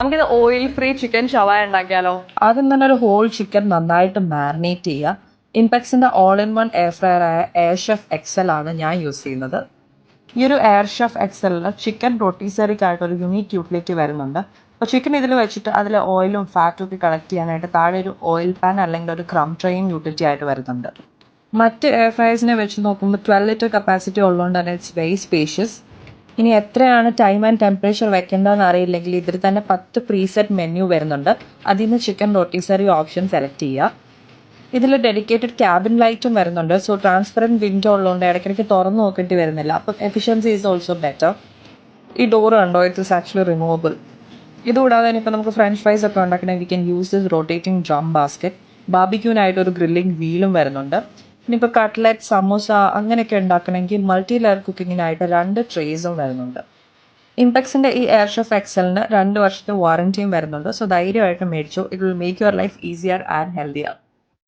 നമുക്കിത് oil free chicken ഷവായ ഉണ്ടാക്കിയാലോ? ആദ്യം തന്നെ ഒരു ഹോൾ ചിക്കൻ നന്നായിട്ട് മാരിനേറ്റ് ചെയ്യുക. ഇൻപെക്സിന്റെ all in one air fryer ആയ എയർ ഷെഫ് എക്സൽ ആണ് ഞാൻ യൂസ് ചെയ്യുന്നത്. ഈ ഒരു എയർ ഷെഫ് എക്സലിൽ ചിക്കൻ റൊട്ടീസറിക്കായിട്ട് ഒരു യുണീക് യൂട്ടിലിറ്റി വരുന്നുണ്ട്. അപ്പോൾ ചിക്കൻ ഇതിൽ വെച്ചിട്ട് അതിൽ ഓയിലും ഫാറ്റും ഒക്കെ കളക്ട് ചെയ്യാനായിട്ട് താഴെ ഒരു ഓയിൽ പാൻ അല്ലെങ്കിൽ ഒരു ക്രം ട്രെയിൻ യൂട്ടിലിറ്റി ആയിട്ട് വരുന്നുണ്ട്. മറ്റ് എയർ ഫ്രയേഴ്സിനെ വെച്ച് നോക്കുമ്പോൾ ട്വൽവ് ലിറ്റർ കപ്പാസിറ്റി ഉള്ളതുകൊണ്ട് തന്നെ ഇറ്റ്സ് വെരി സ്പേഷ്യസ് ഇനി എത്രയാണ് ടൈം ആൻഡ് ടെമ്പറേച്ചർ വെക്കേണ്ടതെന്ന് അറിയില്ലെങ്കിൽ ഇതിൽ തന്നെ പത്ത് പ്രീസെറ്റ് മെനു വരുന്നുണ്ട്. അതിൽ നിന്ന് ചിക്കൻ റോട്ടീസറി ഓപ്ഷൻ സെലക്ട് ചെയ്യുക. ഇതിൽ ഡെഡിക്കേറ്റഡ് ക്യാബിൻ ലൈറ്റും വരുന്നുണ്ട്. സോ ട്രാൻസ്പെറന്റ് വിൻഡോ ഉള്ളതുകൊണ്ട് ഇടയ്ക്കിടയ്ക്ക് തുറന്നു നോക്കേണ്ടി വരുന്നില്ല. അപ്പം എഫിഷ്യൻസി ഈസ് ഓൾസോ ബെറ്റർ ഈ ഡോർ കണ്ടോ? ഇറ്റ്സ് ആക്ച്വലി റിമൂവബിൾ ഇതുകൂടാതെ തന്നെ ഇപ്പോൾ നമുക്ക് ഫ്രഞ്ച് ഫ്രൈസ് ഒക്കെ ഉണ്ടാക്കണമെങ്കിൽ we can use this rotating drum basket ബാബിക്യൂനായിട്ട് ഒരു ഗ്രില്ലിംഗ് വീലും വരുന്നുണ്ട്. ഇനിയിപ്പോൾ കട്ട്ലറ്റ് സമോസ അങ്ങനെയൊക്കെ ഉണ്ടാക്കണമെങ്കിൽ മൾട്ടി ലെയർ കുക്കിങ്ങിനായിട്ട് രണ്ട് ട്രേസും വരുന്നുണ്ട്. ഇംപെക്സിന്റെ ഈ എയർ ഷെഫ് എക്സലിന് രണ്ട് വർഷത്തെ വാറന്റിയും വരുന്നുണ്ട്. സോ ധൈര്യമായിട്ട് മേടിച്ചു. It will make your life easier and healthier